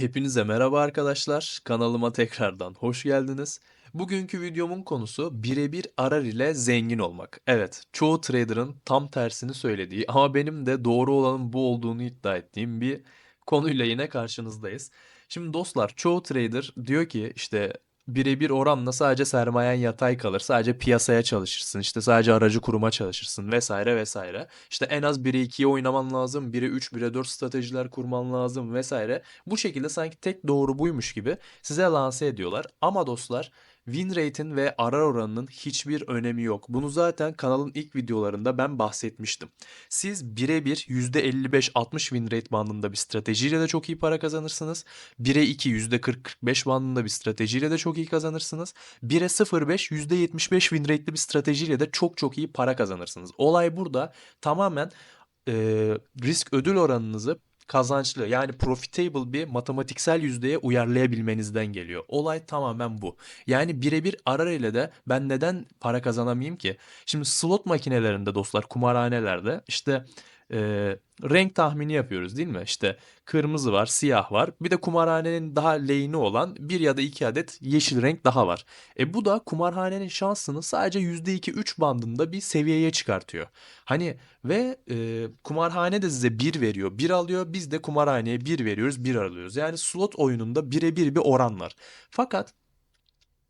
Hepinize merhaba arkadaşlar. Kanalıma tekrardan hoş geldiniz. Bugünkü videomun konusu birebir arar ile zengin olmak. Evet, çoğu trader'ın tam tersini söylediği ama benim de doğru olanın bu olduğunu iddia ettiğim bir konuyla yine karşınızdayız. Şimdi dostlar, çoğu trader diyor ki işte birebir oranla sadece sermayen yatay kalır. Sadece piyasaya çalışırsın. işte sadece aracı kuruma çalışırsın vesaire vesaire. İşte en az 1'e 2'ye oynaman lazım. 1'e 3, 1'e 4 stratejiler kurman lazım vesaire. Bu şekilde sanki tek doğru buymuş gibi size lanse ediyorlar. Ama dostlar win rate'in ve arar oranının hiçbir önemi yok. Bunu zaten kanalın ilk videolarında ben bahsetmiştim. Siz birebir %55-60 win rate bandında bir stratejiyle de çok iyi para kazanırsınız. 1'e 2 %40-45 bandında bir stratejiyle de çok iyi kazanırsınız. 1'e 0.5 %75 win rate'li bir stratejiyle de çok çok iyi para kazanırsınız. Olay burada tamamen e, risk ödül oranınızı kazançlı yani profitable bir matematiksel yüzdeye uyarlayabilmenizden geliyor. Olay tamamen bu. Yani birebir arar ile de ben neden para kazanamayayım ki? Şimdi slot makinelerinde dostlar kumarhanelerde işte e, renk tahmini yapıyoruz değil mi? İşte kırmızı var, siyah var. Bir de kumarhanenin daha lane'i olan bir ya da iki adet yeşil renk daha var. E bu da kumarhanenin şansını sadece %2-3 bandında bir seviyeye çıkartıyor. Hani ve e, kumarhane de size 1 veriyor, 1 alıyor. Biz de kumarhaneye 1 veriyoruz, 1 alıyoruz. Yani slot oyununda birebir bir oran var. Fakat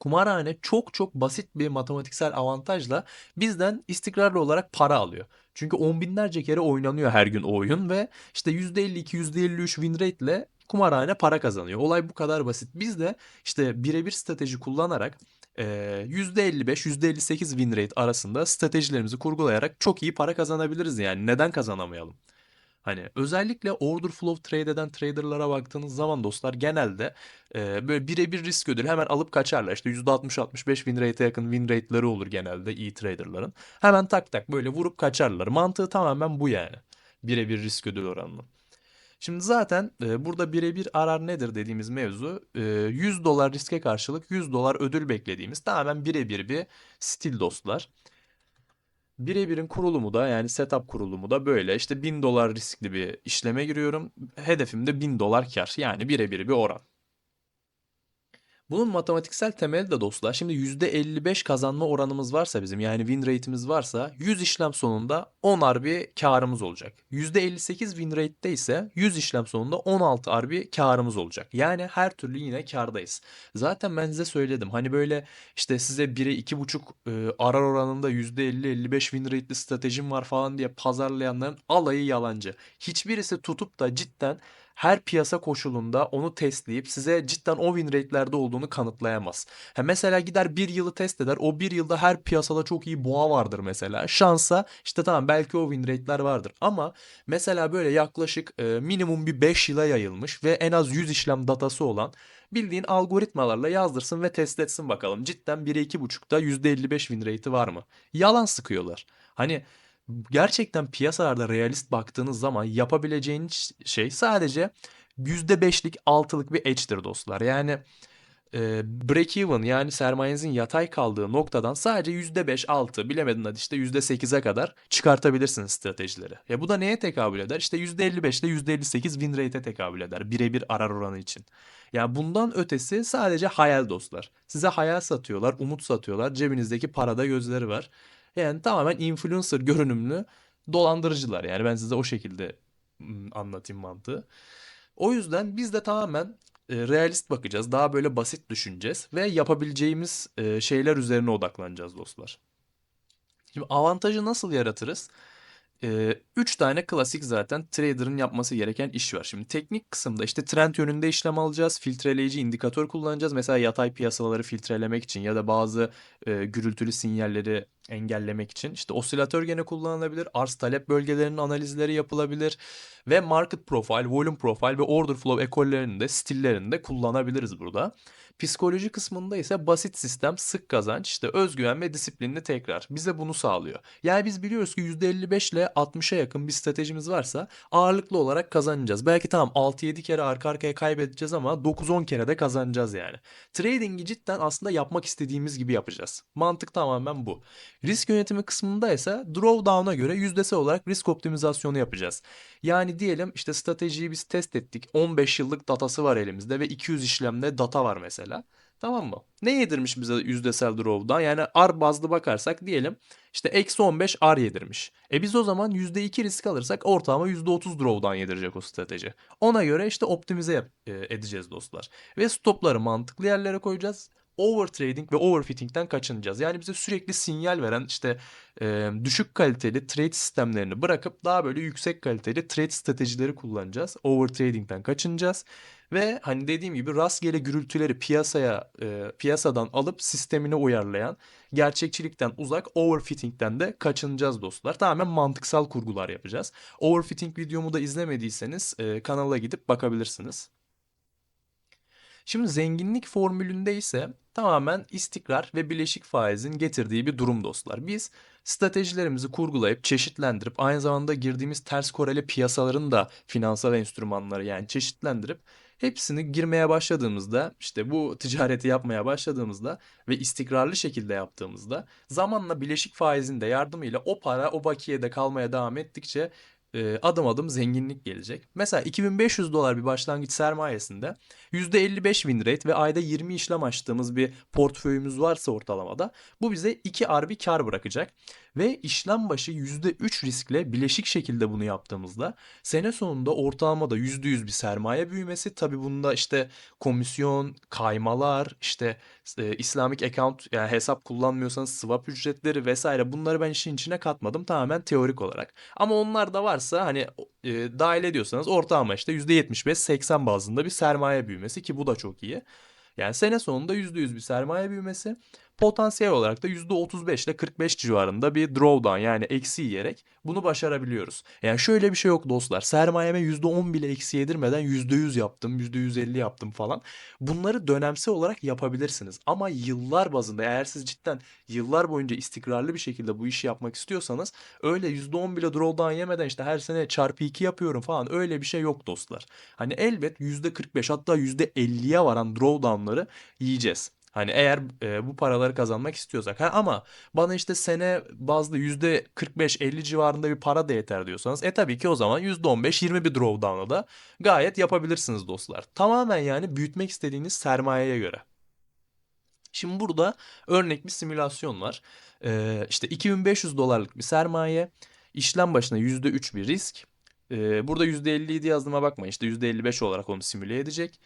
kumarhane çok çok basit bir matematiksel avantajla bizden istikrarlı olarak para alıyor. Çünkü on binlerce kere oynanıyor her gün o oyun ve işte %52, %53 win rate ile kumarhane para kazanıyor. Olay bu kadar basit. Biz de işte birebir strateji kullanarak eee, %55, %58 win rate arasında stratejilerimizi kurgulayarak çok iyi para kazanabiliriz yani. Neden kazanamayalım? Hani özellikle order flow trade eden traderlara baktığınız zaman dostlar genelde e, böyle birebir risk ödülü hemen alıp kaçarlar. İşte %60-65 win rate'e yakın win rate'leri olur genelde iyi traderların. Hemen tak tak böyle vurup kaçarlar. Mantığı tamamen bu yani. Birebir risk ödül oranının. Şimdi zaten e, burada birebir arar nedir dediğimiz mevzu e, 100 dolar riske karşılık 100 dolar ödül beklediğimiz tamamen birebir bir stil dostlar. Birebirin kurulumu da yani setup kurulumu da böyle. İşte 1000 dolar riskli bir işleme giriyorum. Hedefim de 1000 dolar kar. Yani birebir bir oran. Bunun matematiksel temeli de dostlar. Şimdi %55 kazanma oranımız varsa bizim yani win rate'imiz varsa 100 işlem sonunda 10 RB karımız olacak. %58 win rate'te ise 100 işlem sonunda 16 RB karımız olacak. Yani her türlü yine kardayız. Zaten ben size söyledim. Hani böyle işte size 1'e 2.5 e, arar oranında %50-55 win rate'li stratejim var falan diye pazarlayanların alayı yalancı. Hiçbirisi tutup da cidden her piyasa koşulunda onu testleyip size cidden o win rate'lerde olduğunu kanıtlayamaz. Ha mesela gider bir yılı test eder. O bir yılda her piyasada çok iyi boğa vardır mesela. Şansa işte tamam belki o win rate'ler vardır. Ama mesela böyle yaklaşık e, minimum bir 5 yıla yayılmış ve en az 100 işlem datası olan bildiğin algoritmalarla yazdırsın ve test etsin bakalım. Cidden 1'e 2.5'da %55 win rate'i var mı? Yalan sıkıyorlar. Hani gerçekten piyasalarda realist baktığınız zaman yapabileceğiniz şey sadece %5'lik 6'lık bir edge'dir dostlar. Yani e, break even yani sermayenizin yatay kaldığı noktadan sadece %5, 6 bilemedin hadi işte %8'e kadar çıkartabilirsiniz stratejileri. Ya bu da neye tekabül eder? İşte %55 ile %58 win rate'e tekabül eder birebir arar oranı için. Yani bundan ötesi sadece hayal dostlar. Size hayal satıyorlar, umut satıyorlar. Cebinizdeki parada gözleri var. Yani tamamen influencer görünümlü dolandırıcılar. Yani ben size o şekilde anlatayım mantığı. O yüzden biz de tamamen e, realist bakacağız. Daha böyle basit düşüneceğiz ve yapabileceğimiz e, şeyler üzerine odaklanacağız dostlar. Şimdi avantajı nasıl yaratırız? Ee, üç tane klasik zaten trader'ın yapması gereken iş var. Şimdi teknik kısımda işte trend yönünde işlem alacağız. Filtreleyici indikatör kullanacağız. Mesela yatay piyasaları filtrelemek için ya da bazı e, gürültülü sinyalleri engellemek için. İşte osilatör gene kullanılabilir. Arz talep bölgelerinin analizleri yapılabilir. Ve market profile, volume profile ve order flow ekollerini de stillerini de kullanabiliriz burada. Psikoloji kısmında ise basit sistem, sık kazanç, işte özgüven ve disiplinli tekrar bize bunu sağlıyor. Yani biz biliyoruz ki %55 ile 60'a yakın bir stratejimiz varsa ağırlıklı olarak kazanacağız. Belki tamam 6-7 kere arka arkaya kaybedeceğiz ama 9-10 kere de kazanacağız yani. Trading'i cidden aslında yapmak istediğimiz gibi yapacağız. Mantık tamamen bu. Risk yönetimi kısmında ise drawdown'a göre yüzdesel olarak risk optimizasyonu yapacağız. Yani diyelim işte stratejiyi biz test ettik. 15 yıllık datası var elimizde ve 200 işlemde data var mesela. Tamam mı? Ne yedirmiş bize yüzdesel drawdown? Yani R bazlı bakarsak diyelim işte eksi 15 R yedirmiş. E biz o zaman %2 risk alırsak ortalama %30 drawdown yedirecek o strateji. Ona göre işte optimize e, edeceğiz dostlar. Ve stopları mantıklı yerlere koyacağız. Overtrading ve overfitting'den kaçınacağız. Yani bize sürekli sinyal veren işte e, düşük kaliteli trade sistemlerini bırakıp daha böyle yüksek kaliteli trade stratejileri kullanacağız. Overtrading'den kaçınacağız. Ve hani dediğim gibi rastgele gürültüleri piyasaya e, piyasadan alıp sistemine uyarlayan gerçekçilikten uzak overfitting'den de kaçınacağız dostlar. Tamamen mantıksal kurgular yapacağız. Overfitting videomu da izlemediyseniz e, kanala gidip bakabilirsiniz. Şimdi zenginlik formülünde ise tamamen istikrar ve bileşik faizin getirdiği bir durum dostlar. Biz stratejilerimizi kurgulayıp çeşitlendirip aynı zamanda girdiğimiz ters koreli piyasaların da finansal enstrümanları yani çeşitlendirip hepsini girmeye başladığımızda işte bu ticareti yapmaya başladığımızda ve istikrarlı şekilde yaptığımızda zamanla bileşik faizin de yardımıyla o para o bakiyede kalmaya devam ettikçe e, adım adım zenginlik gelecek. Mesela 2500 dolar bir başlangıç sermayesinde %55 win rate ve ayda 20 işlem açtığımız bir portföyümüz varsa ortalamada bu bize 2R bir kar bırakacak. Ve işlem başı %3 riskle bileşik şekilde bunu yaptığımızda sene sonunda ortalamada %100 bir sermaye büyümesi. Tabi bunda işte komisyon, kaymalar, işte e, Islamic account yani hesap kullanmıyorsanız swap ücretleri vesaire bunları ben işin içine katmadım tamamen teorik olarak. Ama onlar da varsa hani e, dahil ediyorsanız ortalama işte %75-80 bazında bir sermaye büyümesi ki bu da çok iyi. Yani sene sonunda %100 bir sermaye büyümesi potansiyel olarak da %35 ile 45 civarında bir drawdown yani eksi yiyerek bunu başarabiliyoruz. Yani şöyle bir şey yok dostlar. Sermayeme %10 bile eksi yedirmeden %100 yaptım, %150 yaptım falan. Bunları dönemsel olarak yapabilirsiniz. Ama yıllar bazında eğer siz cidden yıllar boyunca istikrarlı bir şekilde bu işi yapmak istiyorsanız öyle %10 bile drawdown yemeden işte her sene çarpı 2 yapıyorum falan öyle bir şey yok dostlar. Hani elbet %45 hatta %50'ye varan drawdownları yiyeceğiz. Hani eğer e, bu paraları kazanmak istiyorsak. Ha, ama bana işte sene bazlı %45-50 civarında bir para da yeter diyorsanız. E tabii ki o zaman %15-20 bir drawdown'la da gayet yapabilirsiniz dostlar. Tamamen yani büyütmek istediğiniz sermayeye göre. Şimdi burada örnek bir simülasyon var. Ee, işte 2500 dolarlık bir sermaye, işlem başına %3 bir risk. Ee, burada %57 yazdığıma bakmayın. İşte %55 olarak onu simüle edecek.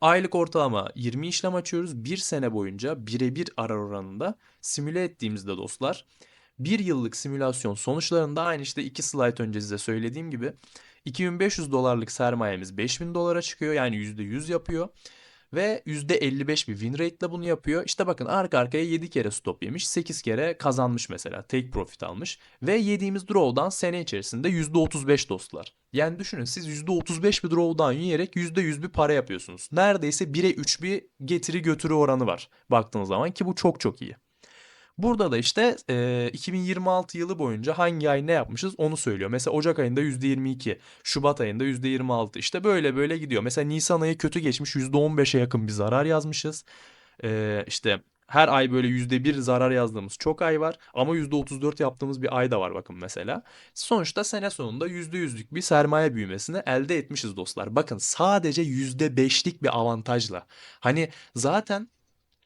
Aylık ortalama 20 işlem açıyoruz. Bir sene boyunca birebir arar oranında simüle ettiğimizde dostlar bir yıllık simülasyon sonuçlarında aynı işte iki slide önce size söylediğim gibi 2500 dolarlık sermayemiz 5000 dolara çıkıyor yani %100 yapıyor. Ve %55 bir win rate ile bunu yapıyor. İşte bakın arka arkaya 7 kere stop yemiş. 8 kere kazanmış mesela. Take profit almış. Ve yediğimiz draw'dan sene içerisinde %35 dostlar. Yani düşünün siz %35 bir draw'dan yiyerek %100 bir para yapıyorsunuz. Neredeyse 1'e 3 bir getiri götürü oranı var baktığınız zaman ki bu çok çok iyi. Burada da işte e, 2026 yılı boyunca hangi ay ne yapmışız onu söylüyor. Mesela Ocak ayında %22, Şubat ayında %26 işte böyle böyle gidiyor. Mesela Nisan ayı kötü geçmiş %15'e yakın bir zarar yazmışız. E, işte her ay böyle %1 zarar yazdığımız çok ay var ama %34 yaptığımız bir ay da var bakın mesela. Sonuçta sene sonunda %100'lük bir sermaye büyümesini elde etmişiz dostlar. Bakın sadece %5'lik bir avantajla. Hani zaten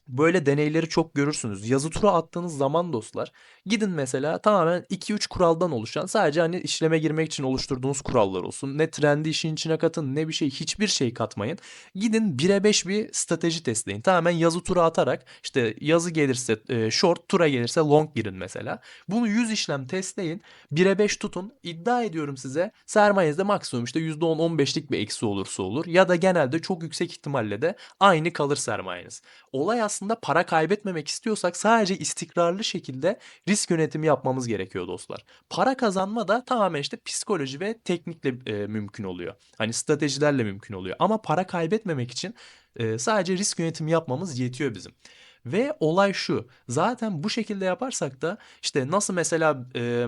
Böyle deneyleri çok görürsünüz. Yazı tura attığınız zaman dostlar gidin mesela tamamen 2-3 kuraldan oluşan sadece hani işleme girmek için oluşturduğunuz kurallar olsun. Ne trendi işin içine katın ne bir şey hiçbir şey katmayın. Gidin 1'e 5 bir strateji testleyin. Tamamen yazı tura atarak işte yazı gelirse e, short tura gelirse long girin mesela. Bunu 100 işlem testleyin. 1'e 5 tutun. İddia ediyorum size sermayenizde maksimum işte %10-15'lik bir eksi olursa olur. Ya da genelde çok yüksek ihtimalle de aynı kalır sermayeniz. Olay aslında para kaybetmemek istiyorsak sadece istikrarlı şekilde risk yönetimi yapmamız gerekiyor dostlar. Para kazanma da tamamen işte psikoloji ve teknikle e, mümkün oluyor. Hani stratejilerle mümkün oluyor. Ama para kaybetmemek için e, sadece risk yönetimi yapmamız yetiyor bizim. Ve olay şu. Zaten bu şekilde yaparsak da işte nasıl mesela e,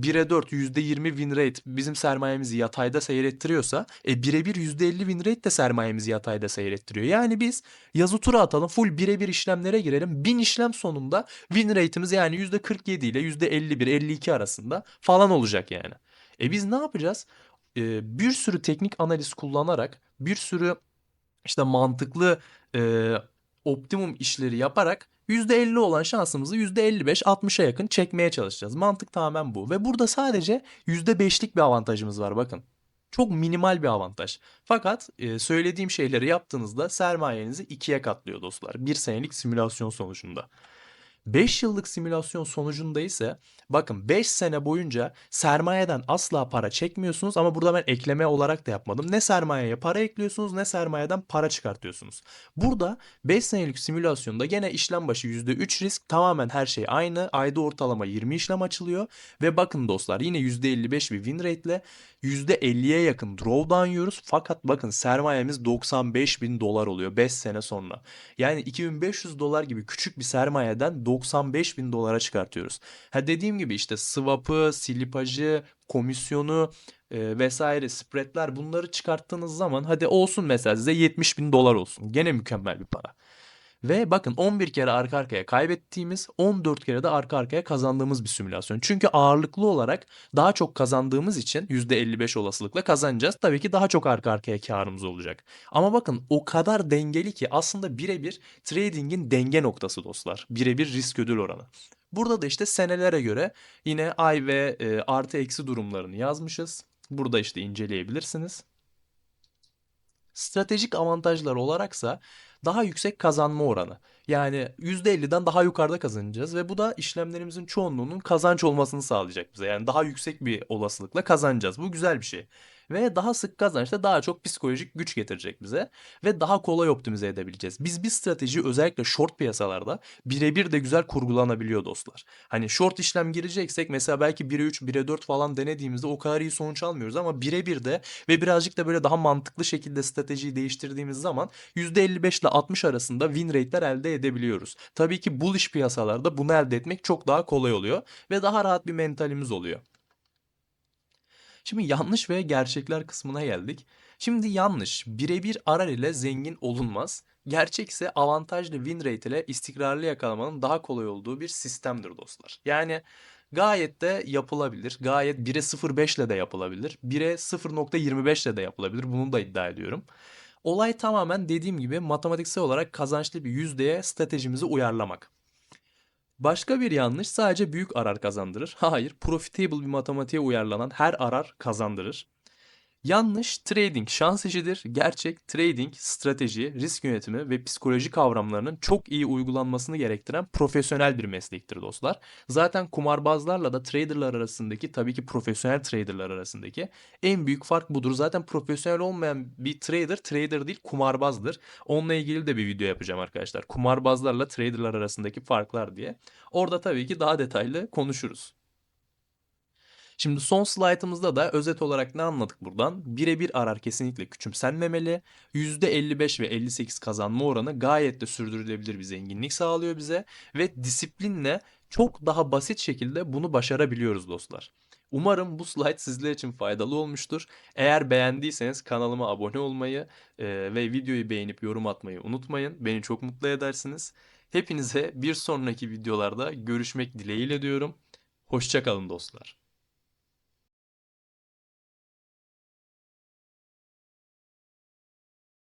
1'e 4 %20 win rate bizim sermayemizi yatayda seyrettiriyorsa e birebir %50 win rate de sermayemizi yatayda seyrettiriyor. Yani biz yazı tura atalım full birebir işlemlere girelim. 1000 işlem sonunda win rate'imiz yani %47 ile %51 52 arasında falan olacak yani. E biz ne yapacağız? E, bir sürü teknik analiz kullanarak bir sürü işte mantıklı e, optimum işleri yaparak %50 olan şansımızı %55-60'a yakın çekmeye çalışacağız. Mantık tamamen bu. Ve burada sadece %5'lik bir avantajımız var bakın. Çok minimal bir avantaj. Fakat e, söylediğim şeyleri yaptığınızda sermayenizi ikiye katlıyor dostlar. Bir senelik simülasyon sonucunda. 5 yıllık simülasyon sonucunda ise bakın 5 sene boyunca sermayeden asla para çekmiyorsunuz ama burada ben ekleme olarak da yapmadım. Ne sermayeye para ekliyorsunuz ne sermayeden para çıkartıyorsunuz. Burada 5 senelik simülasyonda gene işlem başı %3 risk tamamen her şey aynı. Ayda ortalama 20 işlem açılıyor ve bakın dostlar yine %55 bir win rate ile %50'ye yakın drawdown yiyoruz. Fakat bakın sermayemiz 95 bin dolar oluyor 5 sene sonra. Yani 2500 dolar gibi küçük bir sermayeden 95 bin dolara çıkartıyoruz. Ha dediğim gibi işte swap'ı, slipajı, komisyonu e, vesaire spreadler bunları çıkarttığınız zaman hadi olsun mesela size 70 bin dolar olsun. Gene mükemmel bir para. Ve bakın 11 kere arka arkaya kaybettiğimiz 14 kere de arka arkaya kazandığımız bir simülasyon. Çünkü ağırlıklı olarak daha çok kazandığımız için %55 olasılıkla kazanacağız. Tabii ki daha çok arka arkaya karımız olacak. Ama bakın o kadar dengeli ki aslında birebir trading'in denge noktası dostlar. Birebir risk ödül oranı. Burada da işte senelere göre yine ay ve e, artı eksi durumlarını yazmışız. Burada işte inceleyebilirsiniz. Stratejik avantajlar olaraksa daha yüksek kazanma oranı. Yani %50'den daha yukarıda kazanacağız ve bu da işlemlerimizin çoğunluğunun kazanç olmasını sağlayacak bize. Yani daha yüksek bir olasılıkla kazanacağız. Bu güzel bir şey. Ve daha sık kazanç da daha çok psikolojik güç getirecek bize ve daha kolay optimize edebileceğiz. Biz bir strateji özellikle short piyasalarda birebir de güzel kurgulanabiliyor dostlar. Hani short işlem gireceksek mesela belki 1'e 3, 1'e 4 falan denediğimizde o kadar iyi sonuç almıyoruz ama birebir de ve birazcık da böyle daha mantıklı şekilde stratejiyi değiştirdiğimiz zaman %55 ile 60 arasında win rate'ler elde edebiliyoruz. Tabii ki bullish piyasalarda bunu elde etmek çok daha kolay oluyor ve daha rahat bir mentalimiz oluyor. Şimdi yanlış ve gerçekler kısmına geldik. Şimdi yanlış birebir arar ile zengin olunmaz. Gerçek ise avantajlı win rate ile istikrarlı yakalamanın daha kolay olduğu bir sistemdir dostlar. Yani gayet de yapılabilir. Gayet 1'e 0.5 ile de yapılabilir. 1'e 0.25 ile de yapılabilir. Bunu da iddia ediyorum. Olay tamamen dediğim gibi matematiksel olarak kazançlı bir yüzdeye stratejimizi uyarlamak. Başka bir yanlış sadece büyük arar kazandırır. Hayır, profitable bir matematiğe uyarlanan her arar kazandırır. Yanlış trading şans işidir. Gerçek trading strateji, risk yönetimi ve psikoloji kavramlarının çok iyi uygulanmasını gerektiren profesyonel bir meslektir dostlar. Zaten kumarbazlarla da traderlar arasındaki tabii ki profesyonel traderlar arasındaki en büyük fark budur. Zaten profesyonel olmayan bir trader trader değil kumarbazdır. Onunla ilgili de bir video yapacağım arkadaşlar. Kumarbazlarla traderlar arasındaki farklar diye. Orada tabii ki daha detaylı konuşuruz. Şimdi son slaytımızda da özet olarak ne anladık buradan? Birebir arar kesinlikle küçümsenmemeli. %55 ve 58 kazanma oranı gayet de sürdürülebilir bir zenginlik sağlıyor bize. Ve disiplinle çok daha basit şekilde bunu başarabiliyoruz dostlar. Umarım bu slide sizler için faydalı olmuştur. Eğer beğendiyseniz kanalıma abone olmayı e, ve videoyu beğenip yorum atmayı unutmayın. Beni çok mutlu edersiniz. Hepinize bir sonraki videolarda görüşmek dileğiyle diyorum. Hoşçakalın dostlar.